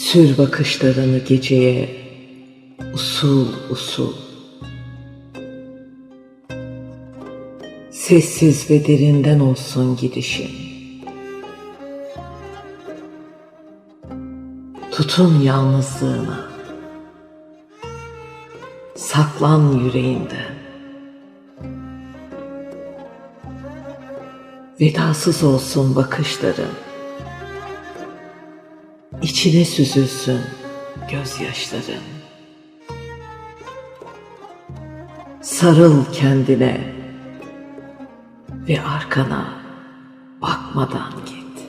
Sür bakışlarını geceye usul usul. Sessiz ve derinden olsun gidişin. Tutun yalnızlığına. Saklan yüreğinden. Vedasız olsun bakışların. İçine süzülsün gözyaşların. Sarıl kendine ve arkana bakmadan git.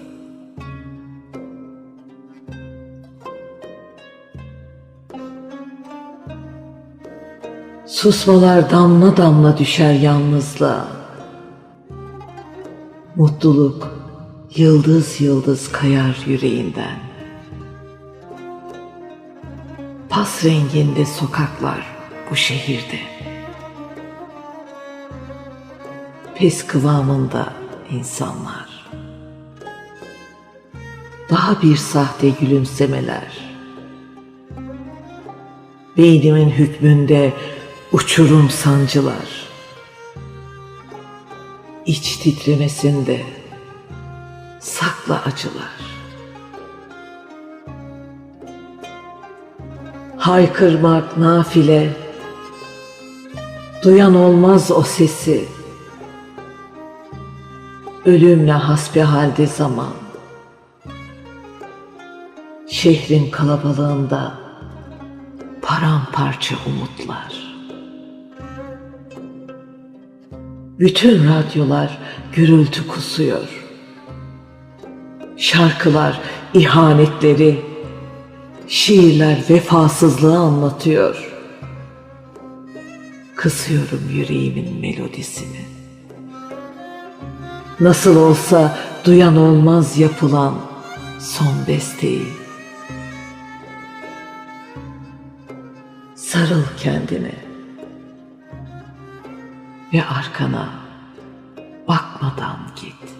Susmalar damla damla düşer yalnızlığa. Mutluluk yıldız yıldız kayar yüreğinden. Pas renginde sokaklar bu şehirde. Pes kıvamında insanlar. Daha bir sahte gülümsemeler. Beynimin hükmünde uçurum sancılar. İç titremesinde sakla acılar. Haykırmak nafile, duyan olmaz o sesi. Ölümle hasbihalde zaman. Şehrin kalabalığında paramparça umutlar. Bütün radyolar gürültü kusuyor. Şarkılar ihanetleri, şiirler vefasızlığı anlatıyor. Kısıyorum yüreğimin melodisini. Nasıl olsa duyan olmaz yapılan son besteyi. Sarıl kendine ve arkana bakmadan git.